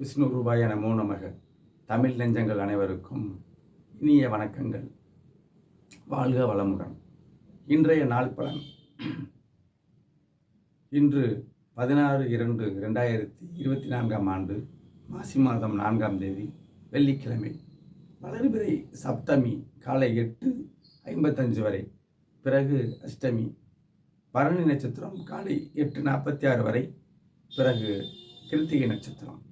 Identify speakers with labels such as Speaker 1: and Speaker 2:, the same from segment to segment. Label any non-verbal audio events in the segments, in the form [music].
Speaker 1: விஷ்ணு ரூபாய நமோ நமக. தமிழ் நெஞ்சங்கள் அனைவருக்கும் இனிய வணக்கங்கள். வாழ்க வளமுடன். இன்றைய நாள் பலன். இன்று பதினாறு இரண்டு ரெண்டாயிரத்தி இருபத்தி நான்காம் ஆண்டு மாசி மாதம் நான்காம் தேதி வெள்ளிக்கிழமை. வளர்பிறை சப்தமி காலை எட்டு ஐம்பத்தஞ்சு வரை. பிறகு அஷ்டமி. பரணி நட்சத்திரம் காலை எட்டு நாற்பத்தி ஆறு வரை. பிறகு கிருத்திகை நட்சத்திரம்.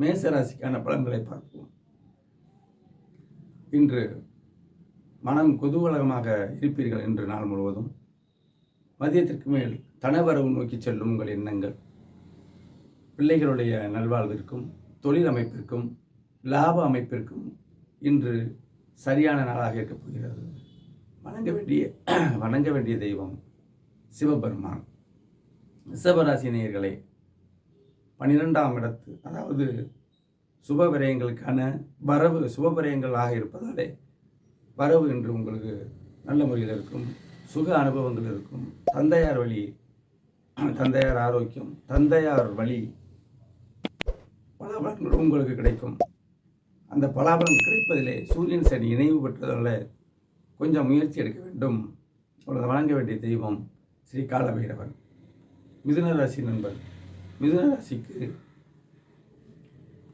Speaker 1: மேசராசிக்கான பலன்களை பார்ப்போம். இன்று மனம் குதூகலமாக இருப்பீர்கள் என்று நாள் முழுவதும். மதியத்திற்கு மேல் தனவரவு நோக்கி செல்லும் உங்கள் எண்ணங்கள். பிள்ளைகளுடைய நல்வாழ்விற்கும் தொழில் அமைப்பிற்கும் லாப அமைப்பிற்கும் இன்று சரியான நாளாக இருக்கப் போகிறது. வணங்க வேண்டிய வணங்க வேண்டிய தெய்வம் சிவபெருமான். ரிஷபராசி நேயர்களே பன்னிரெண்டாம் இடத்து அதாவது சுப விரயங்களுக்கான வரவு சுப விரயங்களாக இருப்பதாலே வரவு என்று உங்களுக்கு நல்ல முறையில் இருக்கும் சுக அனுபவங்கள் இருக்கும். தந்தையார் வழி தந்தையார் ஆரோக்கியம் தந்தையார் வழி பலாபலன்கள் உங்களுக்கு கிடைக்கும். அந்த பலாபலன் கிடைப்பதிலே சூரியன் சனி இணைவு பெற்றதால கொஞ்சம் முயற்சி எடுக்க வேண்டும். உங்களது வழங்க வேண்டிய தெய்வம் ஸ்ரீ காலபைரவர். மிதுன ராசி நண்பர். மிதுனராசிக்கு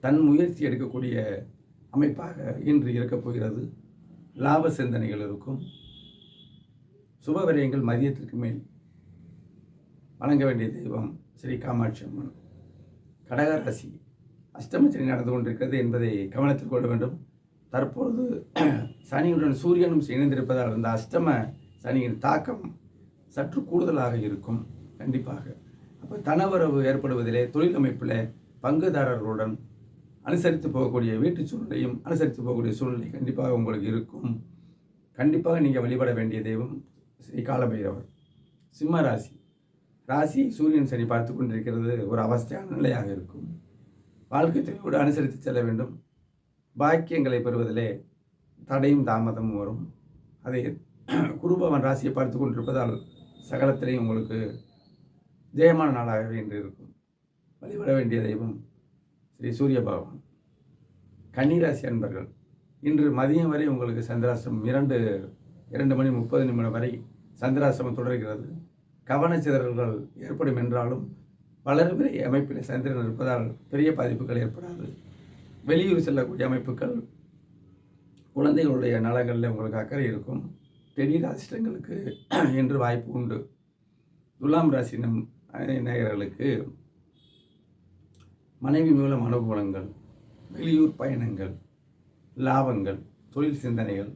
Speaker 1: தன் முயற்சி எடுக்கக்கூடிய அமைப்பாக இன்று இருக்கப் போகிறது. லாப சிந்தனைகள் இருக்கும். சுப விரயங்கள் மதியத்திற்கு மேல் வணங்க வேண்டிய தெய்வம் ஸ்ரீ காமாட்சி அம்மன். கடகராசி அஷ்டமச்சனி நடந்து கொண்டிருக்கிறது என்பதை கவனத்தில் கொள்ள வேண்டும். தற்பொழுது சனியுடன் சூரியனும் இணைந்திருப்பதால் அந்த அஷ்டம சனியின் தாக்கம் சற்று கூடுதலாக இருக்கும். கண்டிப்பாக அப்போ தனவரவு ஏற்படுவதிலே தொழில் அமைப்பில் பங்குதாரர்களுடன் அனுசரித்து போகக்கூடிய வீட்டு சூழ்நிலையும் அனுசரித்து போகக்கூடிய சூழ்நிலை கண்டிப்பாக உங்களுக்கு இருக்கும். கண்டிப்பாக நீங்கள் வழிபட வேண்டிய தெய்வம் ஸ்ரீ காலபைரவர். சிம்ம ராசி. ராசி சூரியன் சனி பார்த்து கொண்டிருக்கிறது ஒரு அவஸ்தையான நிலையாக இருக்கும். வாழ்க்கை துணையோடு அனுசரித்து செல்ல வேண்டும். பாக்கியங்களை பெறுவதிலே தடையும் தாமதமும் வரும். அதை குருபவன் ராசியை பார்த்து கொண்டிருப்பதால் சகலத்திலையும் உங்களுக்கு ஜெயமான நாளாகவே இன்று இருக்கும். வழிபட வேண்டிய தெய்வம் ஸ்ரீ சூரிய பகவான். கன்னிராசி அன்பர்கள் இன்று மதியம் வரை உங்களுக்கு சந்திராசிரமம் இரண்டு இரண்டு மணி முப்பது நிமிடம் வரை சந்திராசிரமம் தொடர்கிறது. கவனச்சிதறல்கள் ஏற்படும் என்றாலும் வளர்பிறை அமைப்பில் சந்திரன் இருப்பதால் பெரிய பாதிப்புகள் ஏற்படாது. வெளியூர் செல்லக்கூடிய அமைப்புகள் குழந்தைகளுடைய நலங்களில் உங்களுக்கு அக்கறை இருக்கும். திடீர் அதிர்ஷ்டங்களுக்கு என்று வாய்ப்பு உண்டு. துலாம் ராசி நம் நேயர்களுக்கு மனைவி மூலம் அனுகூலங்கள் வெளியூர் பயணங்கள் லாபங்கள் தொழில் சிந்தனைகள்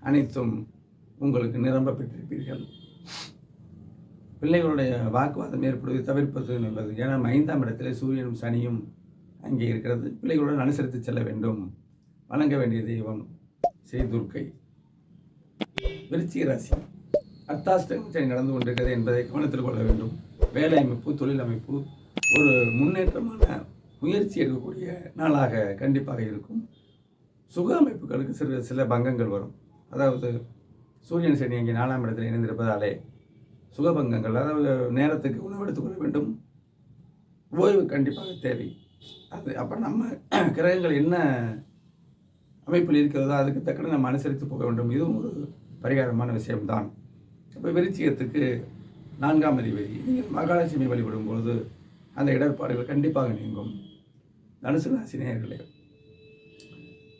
Speaker 1: அனைத்தும் உங்களுக்கு நிரம்ப பெற்றிருப்பீர்கள். பிள்ளைகளுடைய வாக்குவாதம் ஏற்படுவதை தவிர்ப்பது நல்லது. ஏன்னா ஐந்தாம் இடத்திலே சூரியனும் சனியும் அங்கே இருக்கிறது. பிள்ளைகளுடன் அனுசரித்து செல்ல வேண்டும். வணங்க வேண்டிய தெய்வம் ஸ்ரீ துர்க்கை. விருச்சிக ராசி. அர்த்தாஷ்டமி நடந்து கொண்டிருக்கிறது என்பதை கவனத்தில் கொள்ள வேண்டும். வேலை அமைப்பு தொழில் அமைப்பு ஒரு முன்னேற்றமான முயற்சி எடுக்கக்கூடிய நாளாக கண்டிப்பாக இருக்கும். சுக அமைப்புகளுக்கு சிறு சில பங்கங்கள் வரும். அதாவது சூரியன் சனி அங்கே நாலாம் இடத்தில் இணைந்திருப்பதாலே சுகபங்கங்கள் அதாவது நேரத்துக்கு உணவு எடுத்துக்கொள்ள வேண்டும். ஓய்வு கண்டிப்பாக தேவை. அது அப்போ நம்ம [clears throat] கிரகங்கள் என்ன அமைப்பில் இருக்கிறதோ அதுக்கு தக்கன நம்ம அனுசரித்து போக வேண்டும். இதுவும் ஒரு பரிகாரமான விஷயம்தான். இப்போ விருச்சிகத்துக்கு நான்காம் அதிபதி. நீங்கள் மகாலட்சுமி வழிபடும் பொழுது அந்த இடர்பாடுகள் கண்டிப்பாக நீங்கும். தனுசு ராசி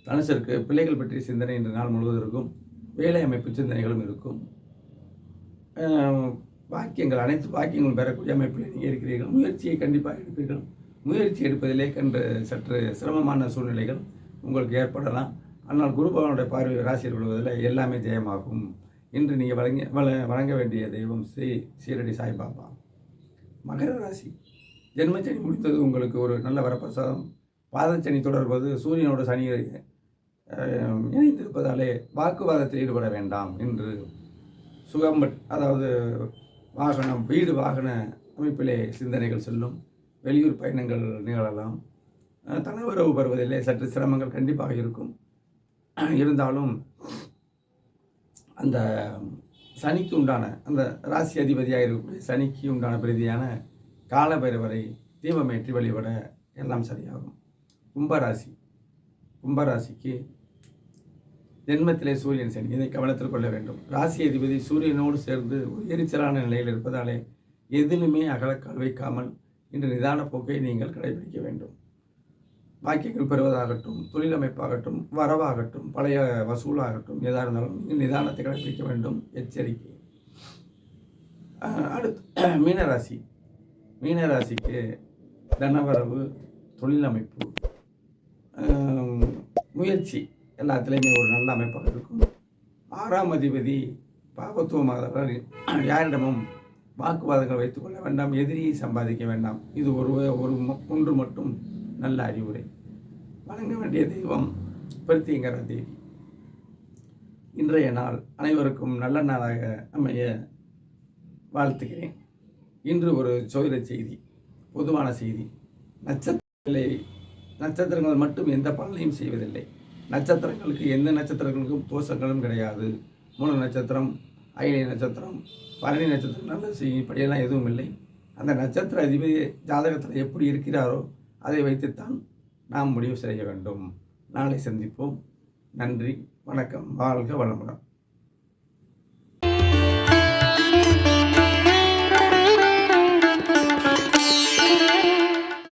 Speaker 1: தனுசருக்கு பிள்ளைகள் பற்றிய சிந்தனை இன்று நாள் முழுவதும் இருக்கும். வேலை அமைப்பு சிந்தனைகளும் இருக்கும். பாக்கியங்கள் அனைத்து பாக்கியங்களும் பெறக்கூடிய அமைப்பில் நீங்கள் இருக்கிறீர்கள். முயற்சியை கண்டிப்பாக எடுப்பீர்கள். முயற்சி எடுப்பதிலே கண்டு சற்று சிரமமான சூழ்நிலைகள் உங்களுக்கு ஏற்படலாம். ஆனால் குரு பகவானுடைய பார்வை ராசியில் விழுவதில் எல்லாமே ஜெயமாகும். இன்று நீங்கள் வழங்கி வள வழங்க வேண்டிய தெய்வம் ஸ்ரீ சீரடி சாய்பாபா. மகர ராசி. ஜென்மச்சனி முடித்தது உங்களுக்கு ஒரு நல்ல வரப்பிரசாதம். பாதச்சனி தொடர்வது சூரியனோட சனி இணைந்திருப்பதாலே வாக்குவாதத்தில் ஈடுபட வேண்டாம் என்று சுகம் அதாவது வாகனம் வீடு வாகன அமைப்பிலே சிந்தனைகள் செல்லும். வெளியூர் பயணங்கள் நிகழலாம். தனவுறவு பருவதிலே சற்று சிரமங்கள் கண்டிப்பாக இருக்கும். இருந்தாலும் அந்த சனிக்கு உண்டான அந்த ராசி அதிபதியாக இருக்கக்கூடிய சனிக்கு உண்டான பிரதியான காலபைரவரை தீபமேற்றி வழிபட எல்லாம் சரியாகும். கும்பராசி. கும்பராசிக்கு ஜென்மத்திலே சூரியன் சனி. இதை கவனத்தில் கொள்ள வேண்டும். ராசி அதிபதி சூரியனோடு சேர்ந்து ஒரு எரிச்சலான நிலையில் இருப்பதாலே எதிலுமே அகலக்கால் வைக்காமல் இன்று நிதான போக்கை நீங்கள் கடைபிடிக்க வேண்டும். பாக்கியங்கள் பெறுவதாகட்டும் தொழிலமைப்பாகட்டும் வரவாகட்டும் பழைய வசூலாகட்டும் எதாக இருந்தாலும் நீங்கள் நிதானத்தை கடைபிடிக்க வேண்டும். எச்சரிக்கை. அடுத்து [clears throat] மீனராசி. மீனராசிக்கு தனவரவு தொழிலமைப்பு முயற்சி எல்லாத்துலேயுமே ஒரு நல்ல அமைப்பாக இருக்கும். ஆறாம் அதிபதி பாபத்துவமாதவர் யாரிடமும் வாக்குவாதங்கள் வைத்துக்கொள்ள வேண்டாம் எதிரியை சம்பாதிக்க வேண்டாம். இது ஒரு ஒரு ம- ஒன்று மட்டும். நல்ல அறிவுரை. வணங்க வேண்டிய தெய்வம் பிரத்தியங்கர தேவி. இன்றைய நாள் அனைவருக்கும் நல்ல நாளாக அமைய வாழ்த்துகிறேன். இன்று ஒரு சோதிட செய்தி பொதுவான செய்தி. நட்சத்திரங்களை நட்சத்திரங்கள் மட்டும் எந்த பலனையும் செய்வதில்லை. நட்சத்திரங்களுக்கு எந்த நட்சத்திரங்களுக்கும் தோஷங்களும் கிடையாது. மூணு நட்சத்திரம் ஐநி நட்சத்திரம் பரணி நட்சத்திரம் நல்ல செய்யும் இப்படியெல்லாம் எதுவும் இல்லை. அந்த நட்சத்திர அதிபதி ஜாதகத்தில் எப்படி இருக்கிறாரோ அதை வைத்துத்தான் நாம் முடிவு செய்ய வேண்டும். நாளை சந்திப்போம். நன்றி வணக்கம் வாழ்க வளமுடன்.